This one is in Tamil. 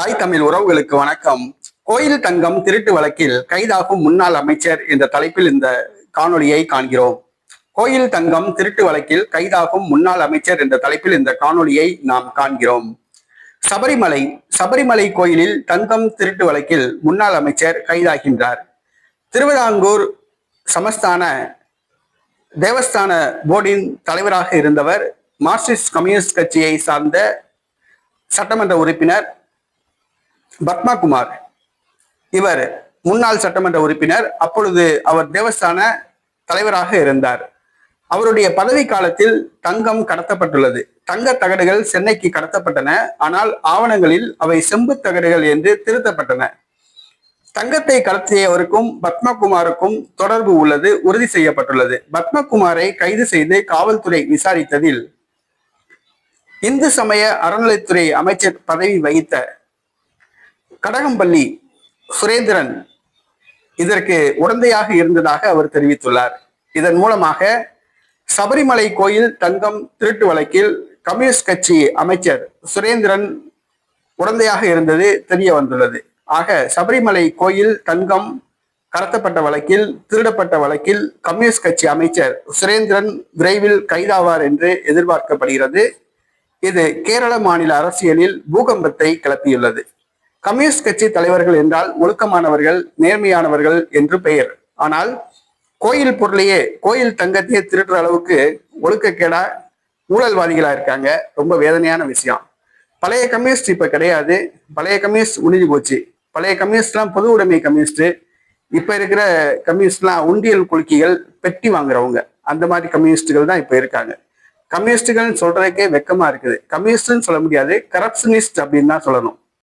தாய் தமிழ் உறவுகளுக்கு வணக்கம். கோயில் தங்கம் திருட்டு வழக்கில் கைதாகும் முன்னாள் அமைச்சர் என்ற தலைப்பில் இந்த காணொளியை காண்கிறோம். கோயில் தங்கம் திருட்டு வழக்கில் கைதாகும் முன்னாள் அமைச்சர் என்ற தலைப்பில் இந்த காணொளியை நாம் காண்கிறோம். சபரிமலை சபரிமலை கோயிலில் தங்கம் திருட்டு வழக்கில் முன்னாள் அமைச்சர் கைதாகின்றார். திருவிதாங்கூர் சமஸ்தான தேவஸ்தான போர்டின் தலைவராக இருந்தவர் மார்க்சிஸ்ட் கம்யூனிஸ்ட் கட்சியை சார்ந்த சட்டமன்ற உறுப்பினர் பத்மகுமார். இவர் முன்னாள் சட்டமன்ற உறுப்பினர் அப்பொழுது அவர் தேவஸ்தான தலைவராக இருந்தார். அவருடைய பதவி காலத்தில் தங்கம் கடத்தப்பட்டுள்ளது. தங்க தகடுகள் சென்னைக்கு கடத்தப்பட்டன. ஆனால் ஆவணங்களில் அவை செம்பு தகடுகள் என்று திருத்தப்பட்டன. தங்கத்தை கடத்தியவருக்கும் பத்மகுமாருக்கும் தொடர்பு உள்ளது உறுதி செய்யப்பட்டுள்ளது. பத்மகுமாரை கைது செய்து காவல்துறை விசாரித்ததில் இந்து சமய அறநிலைத்துறை அமைச்சர் பதவி வகித்த கடகம்பள்ளி சுரேந்திரன் இதற்கு உடந்தையாக இருந்ததாக அவர் தெரிவித்துள்ளார். இதன் மூலமாக சபரிமலை கோயில் தங்கம் திருட்டு வழக்கில் கம்யூனிஸ்ட் கட்சி அமைச்சர் சுரேந்திரன் உடந்தையாக இருந்தது தெரிய வந்துள்ளது. ஆக சபரிமலை கோயில் தங்கம் கடத்தப்பட்ட வழக்கில் திருடப்பட்ட வழக்கில் கம்யூனிஸ்ட் கட்சி அமைச்சர் சுரேந்திரன் விரைவில் கைதாவார் என்று எதிர்பார்க்கப்படுகிறது. இது கேரள மாநில அரசியலில் பூகம்பத்தை கிளப்பியுள்ளது. கம்யூனிஸ்ட் கட்சி தலைவர்கள் என்றால் ஒழுக்கமானவர்கள் நேர்மையானவர்கள் என்று பெயர். ஆனால் கோயில் பொருளையே கோயில் தங்கத்தையே திருடுற அளவுக்கு ஒழுக்கக்கேடா ஊழல்வாதிகளா இருக்காங்க. ரொம்ப வேதனையான விஷயம். பழைய கம்யூனிஸ்ட் இப்ப கிடையாது. பழைய கம்யூனிஸ்ட் முடிஞ்சு போச்சு. பழைய கம்யூனிஸ்ட்லாம் பொது உடைமை கம்யூனிஸ்ட் இப்ப இருக்கிற கம்யூனிஸ்ட்லாம் உண்டியல் குலுக்கிகள் பெட்டி வாங்குறவங்க. அந்த மாதிரி கம்யூனிஸ்டுகள் தான் இப்ப இருக்காங்க. கம்யூனிஸ்டுகள்னு சொல்றதுக்கே வெக்கமா இருக்குது. கம்யூனிஸ்ட்னு சொல்ல முடியாது. கரப்ஷனிஸ்ட் அப்படின்னு தான் சொல்லணும்.